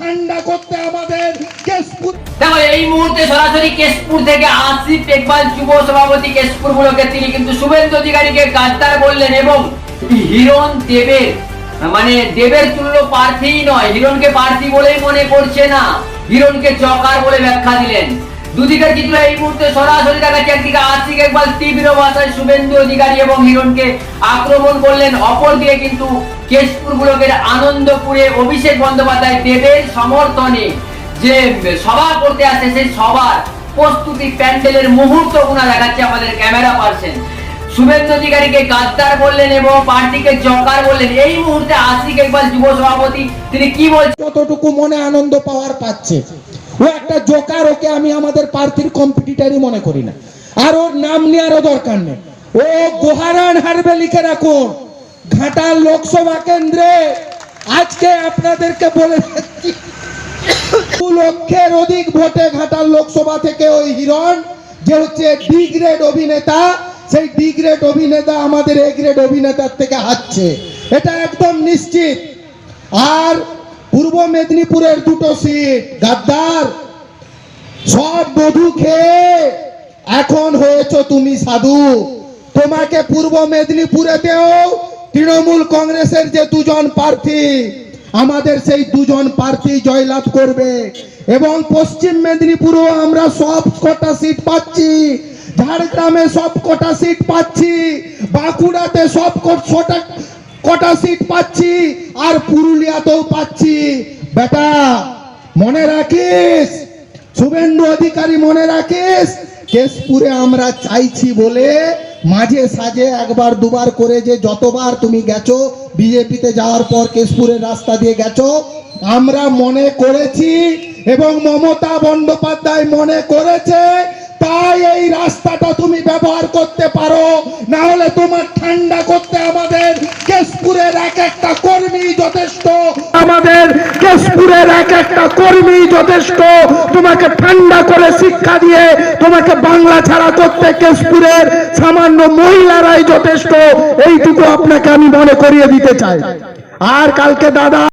ঠান্ডা করতে আমাদের কেশপুর। এই মুহূর্তে সরাসরি কেশপুর থেকে আসিফ যুব সভাপতি কেশপুর তিনি কিন্তু শুভেন্দু অধিকারীকে গাদ্দার বললেন এবং হিরণ দেবের মানে দেবের তুল্য প্রার্থী নয়, হিরণকে প্রার্থী বলেই মনে করছে না। হিরণকে চকার বলে ব্যাখ্যা দিলেন। চিত্র এই মুহূর্তে সরাসরি দেখাচ্ছে একদিকে আসিফ ইকবাল তীব্র ভাষায় শুভেন্দু অধিকারী এবং হিরণকে আক্রমণ করলেন। অপরদিকে কিন্তু কেশপুর ব্লকের আনন্দপুরে অভিষেক বন্দ্যোপাধ্যায় দেবের সমর্থনে যে সভা করতে আসে, সেই সভার প্রস্তুতি প্যান্ডেলের মুহূর্ত গুণা দেখাচ্ছে আমাদের ক্যামেরা পার্সন। শুভেন্দু অধিকারীকে গাদ্দার বললেন এবং পার্টিকে জকার বললেন। এই মুহূর্তে আশিক একবার যুব সভাপতি, তিনি কি বলছেন? কতটুকু মনে আনন্দ পাওয়ার পাচ্ছে। ও একটা জোকার ওকে আমি আমাদের প্রার্থীর কম্পিটিটারই মনে করি না। আর ওর নাম নেওয়ারও দরকার নেই। ও গোহারান হারবে লিখে রাখুন। ঘাটাল লোকসভা কেন্দ্রে আজকে আপনাদেরকে বলে লক্ষের অধিক ভোটে ঘাটাল লোকসভা থেকে ওই হিরণ, যে হচ্ছে ডি গ্রেড অভিনেতা, সেই ডি গ্রেড অভিনেতা আমাদের এ গ্রেড অভিনেতার থেকে হারছে এটা একদম নিশ্চিত। আর মেদিনীপুরের দুটো সিট গাদ্দার। সব মধু খেয়ে এখন হয়েছ তুমি সাধু। তোমাকে পূর্ব মেদিনীপুরেতেও তৃণমূল কংগ্রেসের যে দুজন প্রার্থী, আমাদের সেই দুজন প্রার্থী জয়লাভ করবে। এবং পশ্চিম মেদিনীপুরেও আমরা সব কটা সিট পাচ্ছি, ঝাড়গ্রামে সব কটা সিট পাচ্ছি, বাঁকুড়াতে সব কটা কটা সিট পাচ্ছি? আর পুরুলিয়াতেও পাচ্ছি। বেটা, মনে রাখিস? শুভেন্দু অধিকারী, মনে রাখিস? কেশপুরে আমরা চাইছি বলে মাঝে সাজে একবার, দুবার করে যে যতবার তুমি গেছো, বিজেপিতে যাওয়ার পর কেশপুরের রাস্তা দিয়ে গেছো, আমরা মনে করেছি এবং মমতা বন্দ্যোপাধ্যায় মনে করেছে, তাই এই রাস্তাটা তুমি ব্যবহার করতে পারো না হলে তোমার ঠান্ডা করতে আমাদের যথেষ্ট। আমাদের কেশপুরের এক একটা কর্মী যথেষ্ট। তোমাকে ঠান্ডা করে শিক্ষা দিয়ে তোমাকে বাংলা ছাড়া করতে কেশপুরের সামান্য মহিলারাই যথেষ্ট। এইটুকু আপনাকে আমি মনে করিয়ে দিতে চাই। আর কালকে দাদা